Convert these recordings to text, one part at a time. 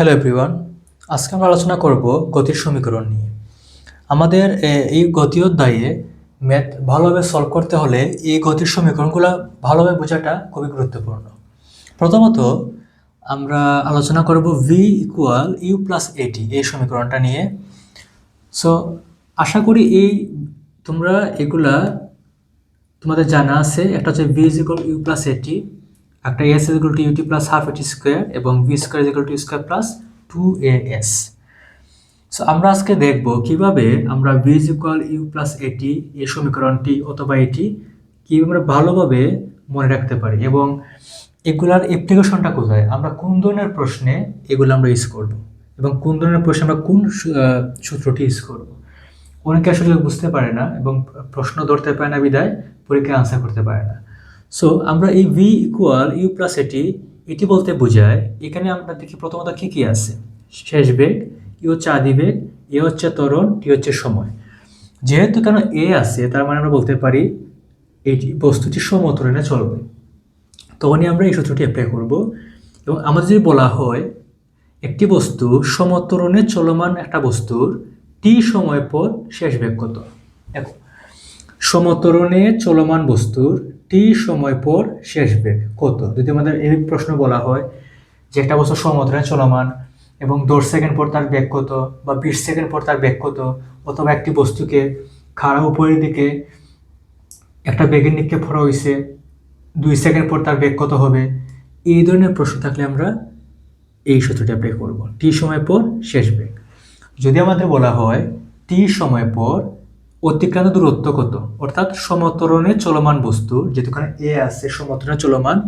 Hello everyone আজকে আমরা আলোচনা করব গতির সমীকরণ নিয়ে। আমাদের এই গতি অধ্যায়ে ম্যাথ ভালোভাবে সলভ করতে হলে এই গতির সমীকরণগুলো ভালোভাবে বোঝাটা খুবই গুরুত্বপূর্ণ। প্রথমত, আমরা আলোচনা করব V equal U plus A T এই সমীকরণটা নিয়ে। সো আশা করি এই তোমরা এগুলা তোমাদের জানা আছে। একটা হচ্ছে V is equal U plus A T একটা S is equal to U T plus half A T square এবং V square is equal to square plus two A S so আমরা আজকে দেখব কীভাবে আমরা V is equal U plus A T এই সমীকরণটি অথবা এটি কীভাবে আমরা ভালোভাবে মনে রাখতে পারি এবং এগুলার অ্যাপ্লিকেশনটা কোথায়? আমরা কোন ধরনের প্রশ্নে এগুলো আমরা ইউজ করব এবং কোন ধরনের প্রশ্নে আমরা কোন সূত্রটি ইউজ করব? অনেকে আসলে বুঝতে পারে না এবং প্রশ্ন ধরতে পারে না বিদায়, পরীক্ষায় আনসার করতে পারে না। সো আমরা এই ভি ইকুয়াল ইউ প্লাস এটি এটি বলতে বোঝায়, এখানে আমরা দেখি প্রথমত কী কী আছে। শেষ বেগ ই হচ্ছে আদি বেগ এ হচ্ছে ত্বরণ টি হচ্ছে সময়। যেহেতু কেন এ আছে, তার মানে আমরা বলতে পারি এটি বস্তুটি সমতরণে চলবে। তখনই আমরা এই সূত্রটি অ্যাপ্লাই করব। এবং আমাদের যদি বলা হয়, একটি বস্তু সমতরণে চলমান একটা বস্তুর টি সময় পর শেষ বেগ কত? দেখো, সমতরণে চলমান বস্তুর টি সময় পর শেষ বেগ। কত? যদি আমাদের এই প্রশ্ন বলা হয় যে একটা বস্তু সমতরণে চলমান এবং দশ সেকেন্ড পর তার বেগ কত বা বিশ সেকেন্ড পর তার বেগ কত অথবা একটি বস্তুকে খাড়া উপরের দিকে একটা বেগের নিক্ষেপ করা হয়েছে, দুই সেকেন্ড পর তার বেগ কত হবে? এই ধরনের প্রশ্ন থাকলে আমরা এই সূত্রটি অ্যাপ্লাই করব। টি সময় পর শেষ বেগ। যদি আমাদের বলা হয় টি সময় পর অতিক্রান্ত দূরত্ব কত? অর্থাৎ সমতরণে চলমান বস্তু যেখানে এ আছে, সমতরণে চলমান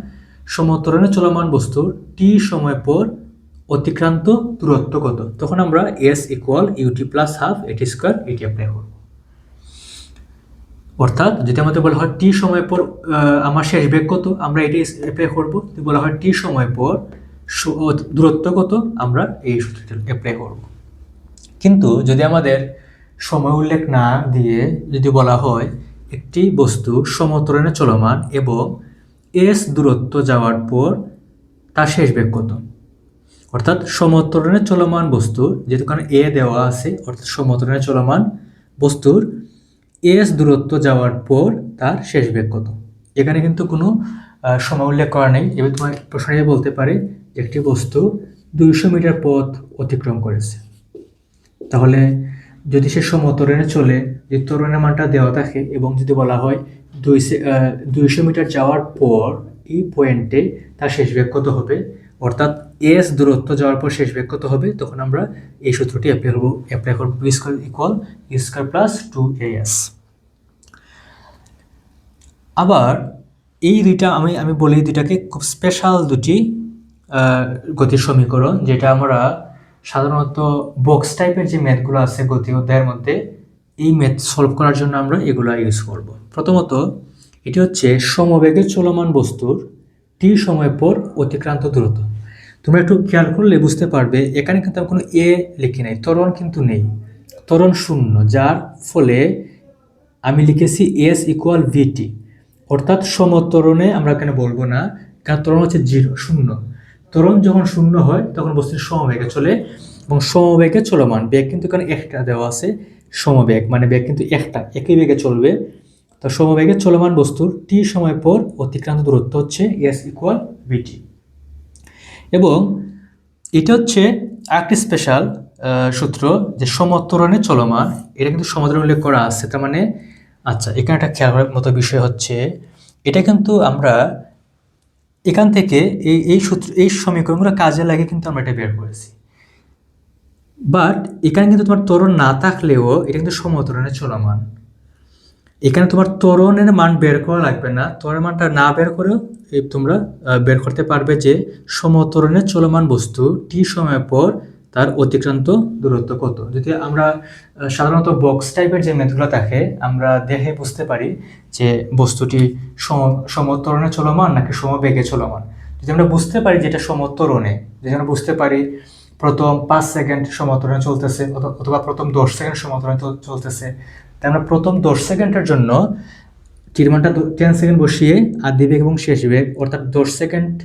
সমতরণে চলমান বস্তুর টি সময় পর অতিক্রান্ত দূরত্ব কত? তখন আমরা S equal U T plus half A T square এটি অ্যাপ্লাই করব অর্থাৎ যদি আমাদের বলা হয় টি সময় পর আমার শেষ বেগ কত? আমরা এটি অ্যাপ্লাই করব। যদি বলা হয় টি সময় পর দূরত্ব কত? আমরা এই সূত্রটি অ্যাপ্লাই করব। কিন্তু যদি আমাদের সময় উল্লেখ না দিয়ে যদি বলা হয়, একটি বস্তু সমতরণে চলমান এবং এস দূরত্ব যাওয়ার পর তার শেষ বেগ কত? অর্থাৎ সমতরণে চলমান বস্তু যেহেতু কারণে এ দেওয়া আছে, অর্থাৎ সমতরণে চলমান বস্তুর এস দূরত্ব যাওয়ার পর তার শেষ বেগ কত? এখানে কিন্তু কোনো সময় উল্লেখ করা নেই। এবার তোমার প্রশ্নে বলতে পারে যে একটি বস্তু দুইশো মিটার পথ অতিক্রম করেছে। তাহলে যদি সে সমতরণে চলে, যে তরণের মানটা দেওয়া থাকে এবং যদি বলা হয় দুই দুইশো মিটার যাওয়ার পর এই পয়েন্টে তার শেষ বেগ কত হবে? অর্থাৎ এস দূরত্ব যাওয়ার পর শেষ বেগ কত হবে? তখন আমরা এই সূত্রটি অ্যাপ্লাই করব অ্যাপ্লাই করব B square equal square plus two A S আবার এই দুইটা আমি আমি বলি দুইটাকে খুব স্পেশাল দুটি গতির সমীকরণ, যেটা আমরা সাধারণত বক্স টাইপের যে ম্যাথগুলো আছে গতি অধ্যায়ের মধ্যে, এই ম্যাথ সলভ করার জন্য আমরা এগুলো ইউজ করব। প্রথমত, এটি হচ্ছে সমবেগে চলমান বস্তুর টি সময় পর অতিক্রান্ত দূরত্ব। তোমরা একটু খেয়াল করলে বুঝতে পারবে, এখানে কিন্তু আমি কোনো এ লিখি নাই, ত্বরণ কিন্তু নেই। ত্বরণ শূন্য, যার ফলে আমি লিখেছি এস ইকুয়াল ভিটি অর্থাৎ সমতরণে আমরা এখানে বলব না, কারণ ত্বরণ হচ্ছে জিরো শূন্য। ত্বরণ যখন শূন্য হয়, তখন বস্তুটি সমবেগে চলে এবং সমবেগে চলমান বেগ কিন্তু এখানে একটা দেওয়া আছে, সমবেগ। মানে বেগ কিন্তু একটা, একই বেগে চলবে। তো সমবেগে চলমান বস্তুর টি সময় পর অতিক্রান্ত দূরত্ব হচ্ছে এস ইকুয়াল ভিটি এবং এটা হচ্ছে আরেকটি স্পেশাল সূত্র যে সমত্বরণে চলমান, এটা কিন্তু সমাধান উল্লেখ করা আছে। তার মানে আচ্ছা এখানে একটা খেয়াল মতো বিষয় হচ্ছে, এটা কিন্তু আমরা এখান থেকে এই এই সূত্র, এই সমীকরণগুলো কাজে লাগে কিন্তু আমরা এটা বের করেছি। বাট এখানে কিন্তু তোমার তরণ না থাকলেও এটা কিন্তু সমতরণে চলমান। এখানে তোমার তরণের মান বের করা লাগবে না। তরণের মানটা না বের করেও তোমরা বের করতে পারবে যে সমতরণে চলমান বস্তু টি সময় পর তার অতিক্রান্ত দূরত্ব কত? যদি আমরা সাধারণত বক্স টাইপের যে মেথগুলো থাকে, আমরা দেখে বুঝতে পারি যে বস্তুটি সম- সমতরণে চলমান নাকি সমবেগে চলমান। যদি আমরা বুঝতে পারি যে এটা সমতরণে, যদি আমরা বুঝতে পারি প্রথম পাঁচ সেকেন্ড সমতরণে চলতেছে অথবা প্রথম দশ সেকেন্ড সমতরণে চলতেছে, তাই আমরা প্রথম দশ সেকেন্ডের জন্য টিরমানটা টেন সেকেন্ড বসিয়ে আদি বেগ এবং শেষ বেগ, অর্থাৎ দশ সেকেন্ড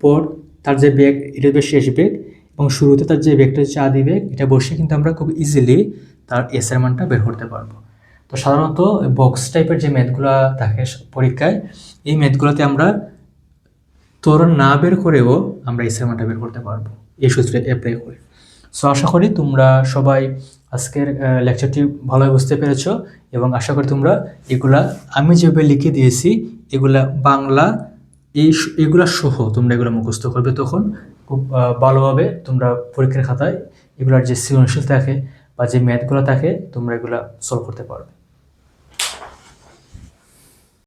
পর তার যে বেগ, এটা শেষ বেগ এবং শুরুতে তার যে বেগটা চা আদি বেগ এটা বসে কিন্তু আমরা খুব ইজিলি তার এস এর মানটা বের করতে পারব। তো সাধারণত বক্স টাইপের যে ম্যাথগুলো থাকে পরীক্ষায়, এই ম্যাথগুলোতে আমরা ত্বরণ না বের করেও আমরা এস এর মানটা বের করতে পারব। এই সূত্রে অ্যাপ্লাই করে। সো আশা করি তোমরা সবাই আজকের লেকচারটি ভালোভাবে বুঝতে পেরেছ এবং আশা করি তোমরা এগুলা আমি যেভাবে লিখে দিয়েছি, এগুলা বাংলা এই এগুলা সহ তোমরা এগুলো মুখস্থ করবে তখন, খুব ভালোভাবে তোমরা পরীক্ষার খাতায় এগুলার যে সৃজনশীল থাকে বা যে ম্যাথগুলো থাকে, তোমরা এগুলা সলভ করতে পারবে।